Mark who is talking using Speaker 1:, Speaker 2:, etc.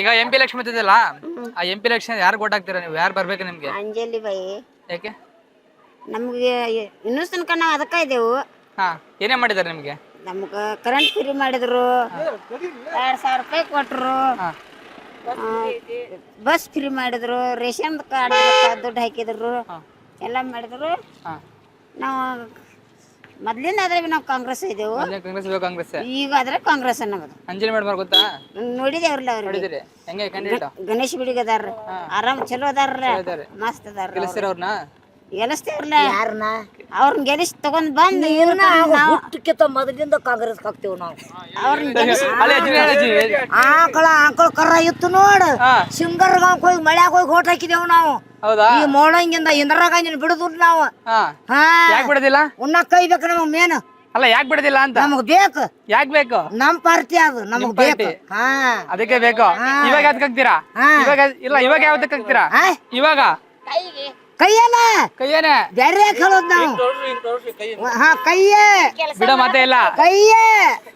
Speaker 1: ಈಗ M P election ಬರ್ತಿದ್ದಲ್ಲ ಆ ಎಂ ಪಿ ಎಲೆಕ್ಷನ್ ಯಾರು ಓಟ್ ಹಾಕ್ತೀರಾ ನೀವು? ಯಾರು ಬರ್ಬೇಕು ನಿಮ್ಗೆ?
Speaker 2: ಅಂಜಲಿ ಬಾಯಿ
Speaker 1: ಯಾಕೆ?
Speaker 2: ನಮಗೆ ಇನ್ನೂ ತನಕ ನಾವು ಅದಕ್ಕೆ ಇದ್ದೇವು.
Speaker 1: ಹಾ ಏನೇ ಮಾಡಿದಾರೆ ನಿಮಗೆ?
Speaker 2: ನಮ್ಗೆ ಕರೆಂಟ್ ಫ್ರೀ ಮಾಡಿದ್ರು. ಎರಡು ಸಾವಿರ ರೂಪಾಯಿ ಕೊಟ್ಟರು ಬಸ್ ಫ್ರೀ ಮಾಡಿದ್ರು. ರೇಷನ್ ಕಾರ್ಡ್ ದುಡ್ಡು ಹಾಕಿದ್ರು. ಎಲ್ಲ ಮಾಡಿದ್ರು.
Speaker 1: ಹಾ.
Speaker 2: ನಾವು ಮೊದ್ಲಿಂದ ಆದ್ರೆ ನಾವು ಕಾಂಗ್ರೆಸ್
Speaker 1: ಮೊದ್ಲೇ ಕಾಂಗ್ರೆಸ್ ಇವಾಗ ಕಾಂಗ್ರೆಸ್.
Speaker 2: ಈಗ ಆದ್ರೆ ಕಾಂಗ್ರೆಸ್ ಅನ್ನೋದು.
Speaker 1: ಅಂಜಲಿ ಮೇಡಮ್ ಗೊತ್ತಾ?
Speaker 2: ನೋಡಿದೇವ್ರಲ್ಲ ಅವ್ರಿಗೆ.
Speaker 1: ನೋಡಿದಿರಿ. ಹೆಂಗೆ ಕ್ಯಾಂಡಿಡೇಟ್
Speaker 2: ಗಣೇಶ್ ಬಿಡಿಗೆ ಅದಾರ ಆರಾಮ್ ಚಲೋ ಅದಾರ
Speaker 1: ಇದಾರೆ.
Speaker 2: ಮಸ್ತ್ ಅದಾರ
Speaker 1: ಗೆಲ್ಲಿಸ್ತೀರ ಅವ್ರನ್ನ
Speaker 2: ಗೆಲ್ಲಿಸ್ತೇವ್ರಲ್ಲ ಯಾರನ್ನ ಅವ್ರನ್ನ ಗೆಲ್ಲಿಸ್ ತಗೊಂಡ್ ಬಂದ್
Speaker 3: ಹುಟ್ಟಕ್ಕಿಂತ ಮೊದಲಿಂದ ಕಾಂಗ್ರೆಸ್ ಹಾಕ್ತೇವ್ ನಾವು.
Speaker 2: ಅವ್ರನ್ನ ಗೆಲ್ಲಿಸ್
Speaker 1: ಅಲ್ಲೇ ಅಜ್ಜಿ ಹೇಳು ಅಜ್ಜಿ.
Speaker 3: ಆಕಳ ಆಕಳ ಇತ್ತು ನೋಡು.
Speaker 1: ಸಿಂಗರ್
Speaker 3: ಸಿಂಗರ್ಗಾಂಕ್ ಹೋಗಿ ಮಳ್ಯಾಗ ಹೋಗಿ ಓಟ್ ಹಾಕಿದೇವ್ ನಾವು.
Speaker 1: ಹೌದಾ?
Speaker 3: ಈ ಮೋಳಂಗಿಂದ ಇಂದಿರಾ ಗಾಂಧಿನ ಬಿಡುದು ನಾವು.
Speaker 1: ಹಾ.
Speaker 3: ಹಾ.
Speaker 1: ಯಾಕೆ ಬಿಡೋದಿಲ್ಲ?
Speaker 3: ಉಣ್ಣಕ್ ಕೈಬೇಕು ನಮಗ್ ಮೇನ್
Speaker 1: ಅಲ್ಲ ಯಾಕೆ ಬಿಡೋದಿಲ್ಲ ಅಂತ?
Speaker 3: ನಮಗ್ ಬೇಕು.
Speaker 1: ಯಾಕೆ ಬೇಕು?
Speaker 3: ನಮ್ ಪಾರ್ಟಿ ಅದು ನಮಗ್ ಬೇಕು. ಹಾ.
Speaker 1: ಅದಕ್ಕೆ ಬೇಕು. ಇವಾಗ ಅದಕ್ಕೆ ಹಾಕ್ತೀರಾ?
Speaker 3: ಹಾ.
Speaker 1: ಇವಾಗ ಇಲ್ಲ ಇವಾಗ ಯಾವ್ದಕ್ಕೆ ಹಾಕ್ತೀರಾ? ಇವಾಗ?
Speaker 3: ಕೈಯಲ್ಲ
Speaker 1: ಕೈಯೇನೆ?
Speaker 3: ಬ್ಯಾರೆ ನಾವು. ಹಾ ಕೈಯೇ.
Speaker 1: ಬಿಡೋ ಮಾತೇ ಇಲ್ಲ.
Speaker 3: ಕೈಯೇ.